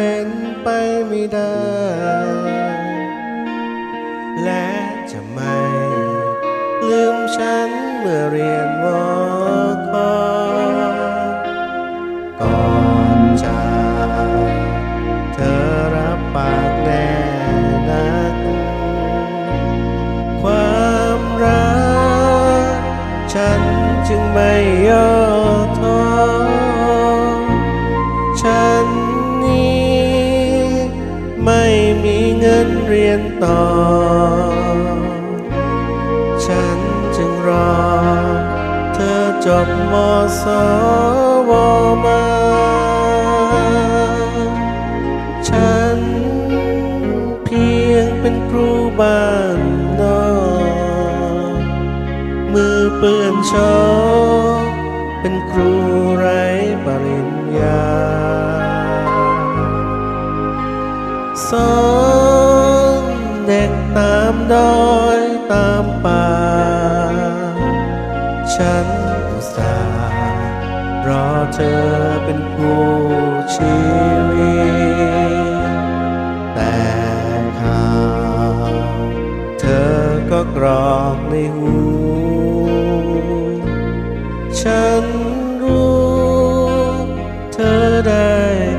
เป็นไปไม่ได้ เรียนต่อ ฉันจึงรอ เธอจบมสวมา ฉันเพียงเป็นครูบ้านนอกมือเปื้อนชอเป็นครูไร้ปริญญาสอน เด็กตามดอยตามป่า ฉันอุตส่าห์รอเธอเป็นผู้ชีวิต แต่ข่าวเธอก็กรอกในหู ฉันรู้ เธอได้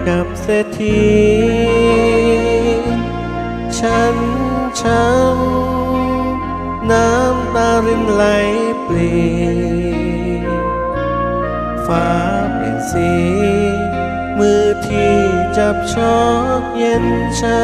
กับเศรษฐี ช้ำน้ำตารินไหลปลีฟ้าเปลี่ยนสี มือที่จับช็อกเย็นชา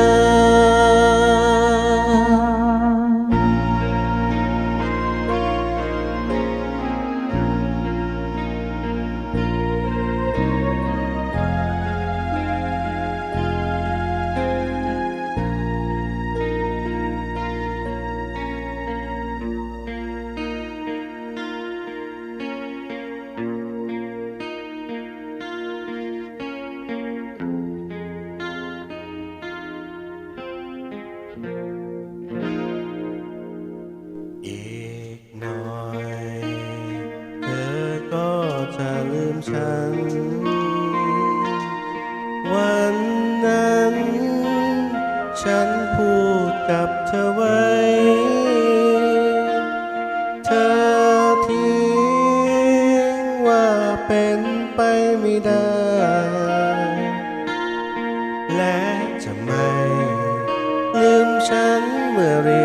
กับเธอไว้ เธอทิ้งว่าเป็นไปไม่ได้ และจะไม่ลืมฉันเมื่อเรีย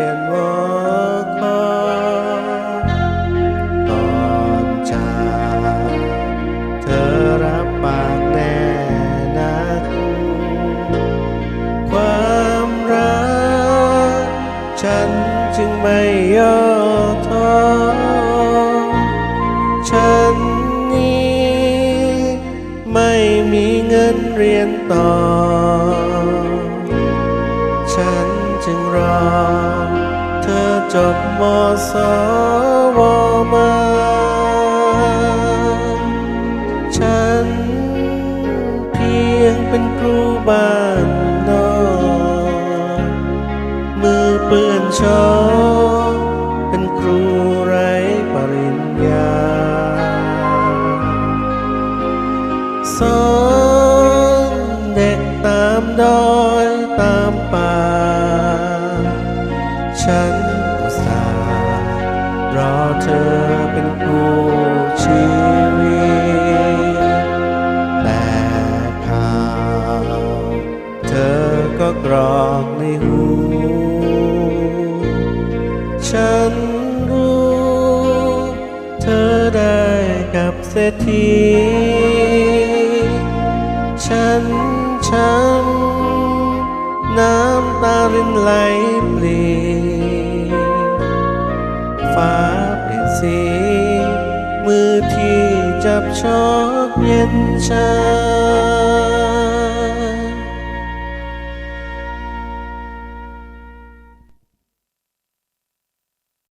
ฉันจึงไม่ย่อท้อฉันนี้ไม่มีเงินเรียนต่อ ฉันจึงรอ เธอจบมสวมาามดอยตามป่า ฉันอุตส่าห์รอเธอเป็นผู้ชีวิต แต่ข่าวเธอก็กรอกในหู ฉันรู้ เธอได้กับเศรษฐีฉันช้ำ น้ำตารินไหลปลีฟ้าเปลี่ยนสี มือที่จับช็อกเย็นชา